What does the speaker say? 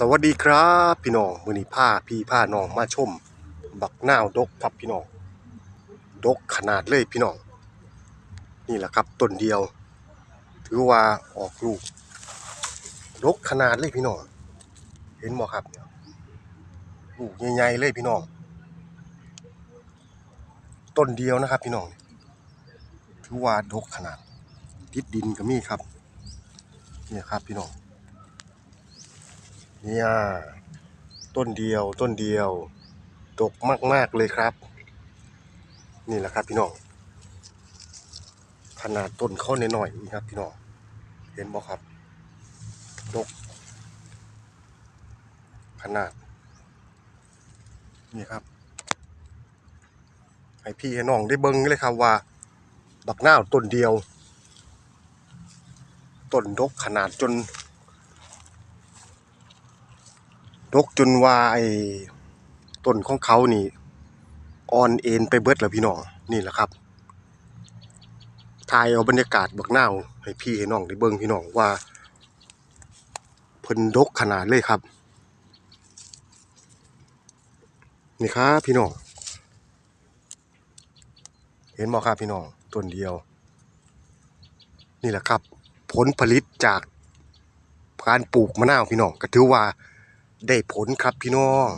สวัสดีครับพี่น้องมือนี้าพี่พาน้องมาชม บักนาวดกครับพี่น้องดกขนาดเลยพี่น้อง นี่แหละครับต้นเดียว ถือว่าออกลูกดกขนาดเลยพี่น้องเห็นบ่ครับลูกใหญ่ๆเลยพี่น้องต้นเดียวนะครับ พี่น้องถือว่าดกขนาดติดดินก็มีครับนี่ครับพี่น้อง นี่ยต้นเดียวต้นเดียว ดกมาก ๆ เลยครับ นี่แหละครับพี่น้องขนาดต้นเขาหน่อยๆนี่ครับพี่น้องเห็นบ่ครับดกขนาด นี่ครับ ให้พี่ให้น้องได้เบิ่งเลยครับว่า บักหน้าต้นเดียวต้นดกขนาดจน ดกจนว่าไอ้ต้นของเขานี่อ่อนเอ็นไปเบิดแล้วพี่น้องนี่แหละครับถ่ายเอาบรรยากาศบักนาวให้พี่ให้น้องได้เบิ่งพี่น้องว่าเพิ่นดกขนาดเลยครับ นี่ครับพี่น้องเห็นบ่ครับพี่น้องต้นเดียว นี่แหละครับ ผลผลิตจากการปลูกมะนาวพี่น้องก็ถือว่า ได้ผลครับพี่น้อง